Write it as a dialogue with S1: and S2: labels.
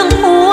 S1: รื่องผัว